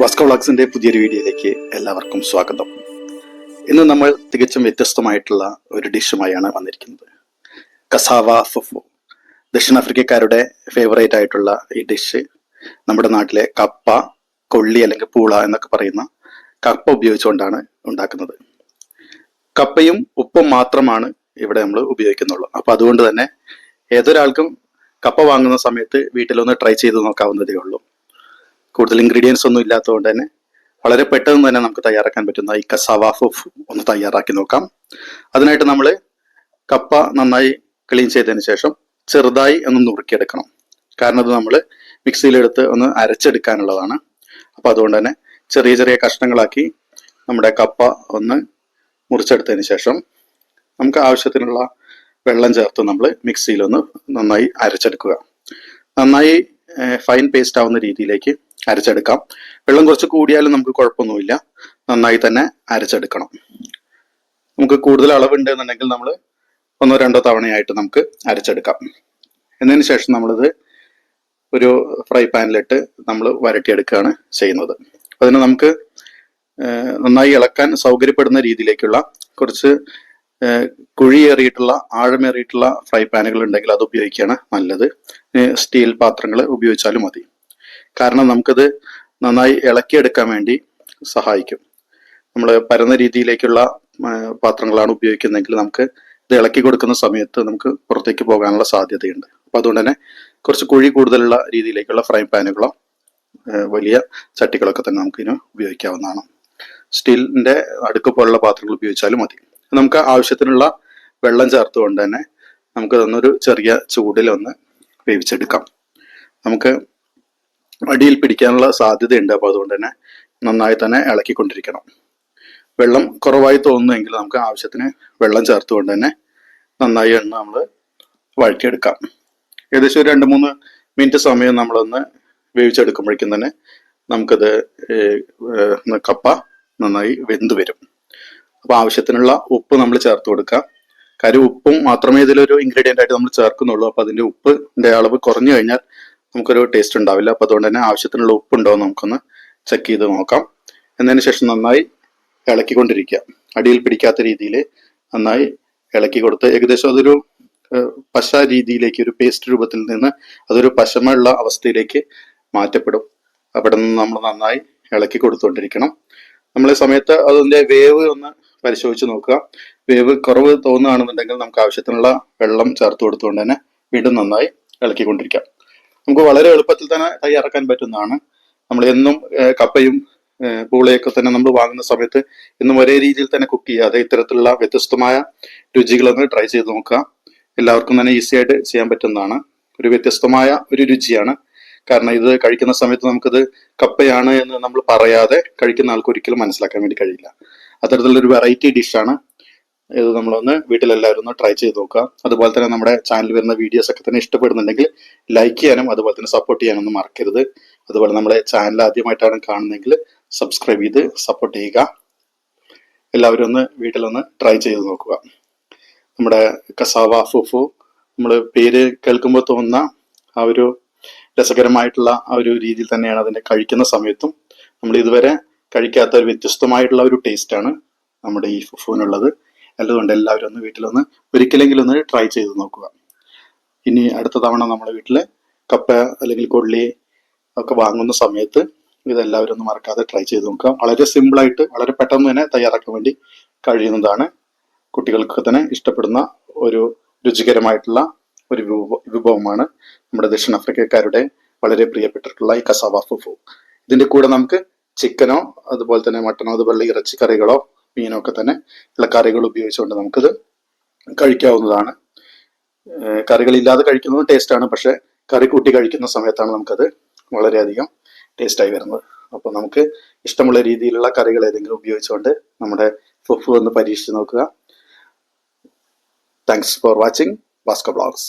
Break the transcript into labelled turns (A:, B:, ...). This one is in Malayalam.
A: വസ്കോ വ്ളാഗ്സിന്റെ പുതിയൊരു വീഡിയോയിലേക്ക് എല്ലാവർക്കും സ്വാഗതം ഇന്ന് നമ്മൾ തികച്ചും വ്യത്യസ്തമായിട്ടുള്ള ഒരു ഡിഷുമായാണ് വന്നിരിക്കുന്നത് കസാവ ഫുഫു ദക്ഷിണാഫ്രിക്കക്കാരുടെ ഫേവറേറ്റ് ആയിട്ടുള്ള ഈ ഡിഷ് നമ്മുടെ നാട്ടിലെ കപ്പ കൊള്ളി അല്ലെങ്കിൽ പൂള എന്നൊക്കെ പറയുന്ന കപ്പ ഉപയോഗിച്ചുകൊണ്ടാണ് ഉണ്ടാക്കുന്നത് കപ്പയും ഉപ്പും മാത്രമാണ് ഇവിടെ നമ്മൾ ഉപയോഗിക്കുന്നുള്ളൂ അപ്പോൾ അതുകൊണ്ട് തന്നെ ഏതൊരാൾക്കും കപ്പ വാങ്ങുന്ന സമയത്ത് വീട്ടിലൊന്ന് ട്രൈ ചെയ്ത് നോക്കാവുന്നതേ ഉള്ളൂ കൂടുതൽ ഇൻഗ്രീഡിയൻസ് ഒന്നും ഇല്ലാത്തതുകൊണ്ട് തന്നെ വളരെ പെട്ടെന്ന് തന്നെ നമുക്ക് തയ്യാറാക്കാൻ പറ്റുന്ന ഈ കസാവ ഒന്ന് തയ്യാറാക്കി നോക്കാം അതിനായിട്ട് നമ്മൾ കപ്പ നന്നായി ക്ലീൻ ചെയ്തതിന് ശേഷം ചെറുതായി ഒന്ന് നുറുക്കിയെടുക്കണം കാരണം അത് നമ്മൾ മിക്സിയിലെടുത്ത് ഒന്ന് അരച്ചെടുക്കാനുള്ളതാണ് അപ്പം അതുകൊണ്ട് തന്നെ ചെറിയ ചെറിയ കഷ്ണങ്ങളാക്കി നമ്മുടെ കപ്പ ഒന്ന് മുറിച്ചെടുത്തതിന് ശേഷം നമുക്ക് ആവശ്യത്തിനുള്ള വെള്ളം ചേർത്ത് നമ്മൾ മിക്സിയിലൊന്ന് നന്നായി അരച്ചെടുക്കുക നന്നായി ഫൈൻ പേസ്റ്റ് ആവുന്ന രീതിയിലേക്ക് അരച്ചെടുക്കാം വെള്ളം കുറച്ച് കൂടിയാലും നമുക്ക് കുഴപ്പമൊന്നുമില്ല നന്നായി തന്നെ അരച്ചെടുക്കണം നമുക്ക് കൂടുതൽ അളവുണ്ട് എന്നുണ്ടെങ്കിൽ നമ്മൾ ഒന്നോ രണ്ടോ തവണയായിട്ട് നമുക്ക് അരച്ചെടുക്കാം എന്നതിന് ശേഷം നമ്മളിത് ഒരു ഫ്രൈ പാനിലിട്ട് നമ്മൾ വരട്ടിയെടുക്കുകയാണ് ചെയ്യുന്നത് അതിന് നമുക്ക് നന്നായി ഇളക്കാൻ സൗകര്യപ്പെടുന്ന രീതിയിലേക്കുള്ള കുറച്ച് കുഴിയേറിയിട്ടുള്ള ആഴമേറിയിട്ടുള്ള ഫ്രൈ പാനുകൾ ഉണ്ടെങ്കിൽ അത് ഉപയോഗിക്കുകയാണ് നല്ലത് സ്റ്റീൽ പാത്രങ്ങൾ ഉപയോഗിച്ചാലും മതി കാരണം നമുക്കത് നന്നായി ഇളക്കിയെടുക്കാൻ വേണ്ടി സഹായിക്കും നമ്മൾ പരന്ന രീതിയിലേക്കുള്ള പാത്രങ്ങളാണ് ഉപയോഗിക്കുന്നതെങ്കിൽ നമുക്ക് ഇത് ഇളക്കി കൊടുക്കുന്ന സമയത്ത് നമുക്ക് പുറത്തേക്ക് പോകാനുള്ള സാധ്യതയുണ്ട് അപ്പം അതുകൊണ്ട് തന്നെ കുറച്ച് കുഴി കൂടുതലുള്ള രീതിയിലേക്കുള്ള ഫ്രൈ പാനുകളോ വലിയ ചട്ടികളൊക്കെ തന്നെ നമുക്കിതിന് ഉപയോഗിക്കാവുന്നതാണ് സ്റ്റീലിൻ്റെ അടുക്ക് പോലുള്ള പാത്രങ്ങൾ ഉപയോഗിച്ചാലും മതി നമുക്ക് ആവശ്യത്തിനുള്ള വെള്ളം ചേർത്തുകൊണ്ട് തന്നെ നമുക്ക് തന്നൊരു ചെറിയ ചൂടിൽ ഒന്ന് വേവിച്ചെടുക്കാം നമുക്ക് അടിയിൽ പിടിക്കാനുള്ള സാധ്യതയുണ്ട് അപ്പോൾ അതുകൊണ്ട് തന്നെ നന്നായി തന്നെ ഇളക്കിക്കൊണ്ടിരിക്കണം വെള്ളം കുറവായി തോന്നുന്നുവെങ്കിൽ നമുക്ക് ആവശ്യത്തിന് വെള്ളം ചേർത്തുകൊണ്ട് തന്നെ നന്നായി എണ്ണ നമ്മൾ വഴറ്റിയെടുക്കാം ഏകദേശം ഒരു രണ്ട് മൂന്ന് മിനിറ്റ് സമയം നമ്മളൊന്ന് വേവിച്ചെടുക്കുമ്പോഴേക്കും തന്നെ നമുക്കത് കപ്പ നന്നായി വെന്തു വരും അപ്പോൾ ആവശ്യത്തിനുള്ള ഉപ്പ് നമ്മൾ ചേർത്ത് കൊടുക്കാം കാര്യം ഉപ്പും മാത്രമേ ഇതിലൊരു ഇൻഗ്രീഡിയൻ്റ് ആയിട്ട് നമ്മൾ ചേർക്കുന്നുള്ളൂ അപ്പൊ അതിൻ്റെ ഉപ്പിന്റെ അളവ് കുറഞ്ഞു കഴിഞ്ഞാൽ നമുക്കൊരു ടേസ്റ്റ് ഉണ്ടാവില്ല അപ്പൊ അതുകൊണ്ട് തന്നെ ആവശ്യത്തിനുള്ള ഉപ്പുണ്ടോ എന്ന് നമുക്കൊന്ന് ചെക്ക് ചെയ്ത് നോക്കാം എന്നതിന് ശേഷം നന്നായി ഇളക്കിക്കൊണ്ടിരിക്കുക അടിയിൽ പിടിക്കാത്ത രീതിയിൽ നന്നായി ഇളക്കി കൊടുത്ത് ഏകദേശം അതൊരു പശ രീതിയിലേക്ക് ഒരു പേസ്റ്റ് രൂപത്തിൽ നിന്ന് അതൊരു പശമുള്ള അവസ്ഥയിലേക്ക് മാറ്റപ്പെടും അവിടെ നിന്ന് നമ്മൾ നന്നായി ഇളക്കി കൊടുത്തുകൊണ്ടിരിക്കണം നമ്മളെ സമയത്ത് അതിന്റെ വേവ് ഒന്ന് പരിശോധിച്ച് നോക്കുക വേവ് കുറവ് തോന്നുകയാണെന്നുണ്ടെങ്കിൽ നമുക്ക് ആവശ്യത്തിനുള്ള വെള്ളം ചേർത്ത് കൊടുത്തുകൊണ്ട് തന്നെ വീണ്ടും നന്നായി ഇളക്കിക്കൊണ്ടിരിക്കാം നമുക്ക് വളരെ എളുപ്പത്തിൽ തന്നെ തയ്യാറാക്കാൻ പറ്റുന്നതാണ് നമ്മൾ എന്നും കപ്പയും പൂളയൊക്കെ തന്നെ നമ്മൾ വാങ്ങുന്ന സമയത്ത് എന്നും ഒരേ രീതിയിൽ തന്നെ കുക്ക് ചെയ്യാതെ ഇത്തരത്തിലുള്ള വ്യത്യസ്തമായ രുചികളൊന്ന് ട്രൈ ചെയ്ത് നോക്കുക എല്ലാവർക്കും തന്നെ ഈസി ആയിട്ട് ചെയ്യാൻ പറ്റുന്നതാണ് ഒരു വ്യത്യസ്തമായ ഒരു രുചിയാണ് കാരണം ഇത് കഴിക്കുന്ന സമയത്ത് നമുക്കിത് കപ്പയാണ് എന്ന് നമ്മൾ പറയാതെ കഴിക്കുന്ന ആൾക്ക് ഒരിക്കലും മനസ്സിലാക്കാൻ വേണ്ടി കഴിയില്ല അത്തരത്തിലുള്ള ഒരു വെറൈറ്റി ഡിഷാണ് ഇത് നമ്മളൊന്ന് വീട്ടിലെല്ലാവരും ഒന്ന് ട്രൈ ചെയ്ത് നോക്കുക അതുപോലെ തന്നെ നമ്മുടെ ചാനൽ വരുന്ന വീഡിയോസ് ഒക്കെ തന്നെ ഇഷ്ടപ്പെടുന്നുണ്ടെങ്കിൽ ലൈക്ക് ചെയ്യാനും അതുപോലെ തന്നെ സപ്പോർട്ട് ചെയ്യാനൊന്നും മറക്കരുത് അതുപോലെ നമ്മുടെ ചാനൽ ആദ്യമായിട്ടാണ് കാണുന്നതെങ്കിൽ സബ്സ്ക്രൈബ് ചെയ്ത് സപ്പോർട്ട് ചെയ്യുക എല്ലാവരും ഒന്ന് വീട്ടിലൊന്ന് ട്രൈ ചെയ്ത് നോക്കുക നമ്മുടെ കസാവ ഫുഫു നമ്മൾ പേര് കേൾക്കുമ്പോൾ തോന്നുന്ന ആ ഒരു രസകരമായിട്ടുള്ള ആ ഒരു രീതിയിൽ തന്നെയാണ് അതിനെ കഴിക്കുന്ന സമയത്തും നമ്മൾ ഇതുവരെ കഴിക്കാത്ത ഒരു വ്യത്യസ്തമായിട്ടുള്ള ഒരു ടേസ്റ്റാണ് നമ്മുടെ ഈ ഫുഫുവിനുള്ളത് അതുകൊണ്ട് എല്ലാവരും ഒന്ന് വീട്ടിലൊന്ന് ഒരിക്കലെങ്കിലും ഒന്ന് ട്രൈ ചെയ്ത് നോക്കുക ഇനി അടുത്ത തവണ നമ്മുടെ വീട്ടിൽ കപ്പ അല്ലെങ്കിൽ കൊള്ളി ഒക്കെ വാങ്ങുന്ന സമയത്ത് ഇതെല്ലാവരും ഒന്ന് മറക്കാതെ ട്രൈ ചെയ്ത് നോക്കുക വളരെ സിമ്പിളായിട്ട് വളരെ പെട്ടെന്ന് തന്നെ തയ്യാറാക്കാൻ വേണ്ടി കഴിയുന്നതാണ് കുട്ടികൾക്ക് തന്നെ ഇഷ്ടപ്പെടുന്ന ഒരു രുചികരമായിട്ടുള്ള ഒരു വിഭവമാണ് നമ്മുടെ ദക്ഷിണാഫ്രിക്കക്കാരുടെ വളരെ പ്രിയപ്പെട്ടിട്ടുള്ള ഈ കസാവ ഫുഫു ഇതിന്റെ കൂടെ നമുക്ക് ചിക്കനോ അതുപോലെ തന്നെ മട്ടനോ അതുപോലെ ഇറച്ചിക്കറികളോ മീനൊക്കെ തന്നെ ഉള്ള കറികൾ ഉപയോഗിച്ചുകൊണ്ട് നമുക്കിത് കഴിക്കാവുന്നതാണ് കറികളില്ലാതെ കഴിക്കുന്നത് ടേസ്റ്റാണ് പക്ഷേ കറി കൂട്ടി കഴിക്കുന്ന സമയത്താണ് നമുക്കത് വളരെയധികം ടേസ്റ്റായി വരുന്നത് അപ്പോൾ നമുക്ക് ഇഷ്ടമുള്ള രീതിയിലുള്ള കറികൾ ഏതെങ്കിലും ഉപയോഗിച്ചുകൊണ്ട് നമ്മുടെ ഫുഫ് ഒന്ന് പരീക്ഷിച്ച് നോക്കുക thanks for watching Basco blogs